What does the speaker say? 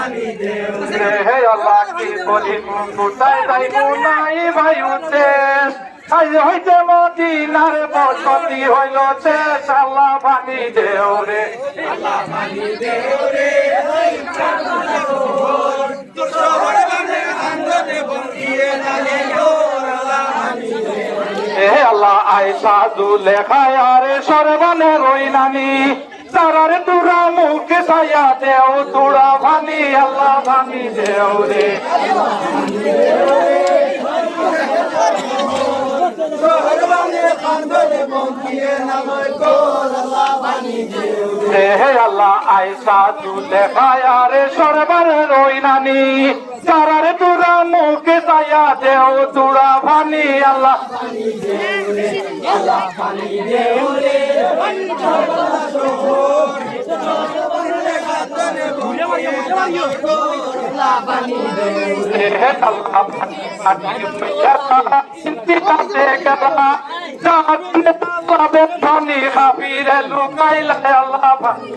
হে আল্লাহ কি বলি কোথায় যাইব নাই ভাই উদ্দেশ। আজ হইতে মদিনার বসতি হইল শেষ আল্লাহ পানি দেও রে। এ আল্লাহ আয়সা দুলেখায় আরে সরবানে রইনানি তারারে তুরা মুখে সাইয়া দেও তুরা ভানি আল্লাহ ভানি দেও রে। আল্লাহ আয়সা দুলেখায় আরে সরবানে রইনানি তারারে তুরা মুখে সাইয়া দেও তুরা ভানি আল্লাহ হে আল্লাহ ইন্তিকাতে গেলা জাহান্নে পাবে ধনী খাবিরে লুকাইলে আল্লাহ ভানি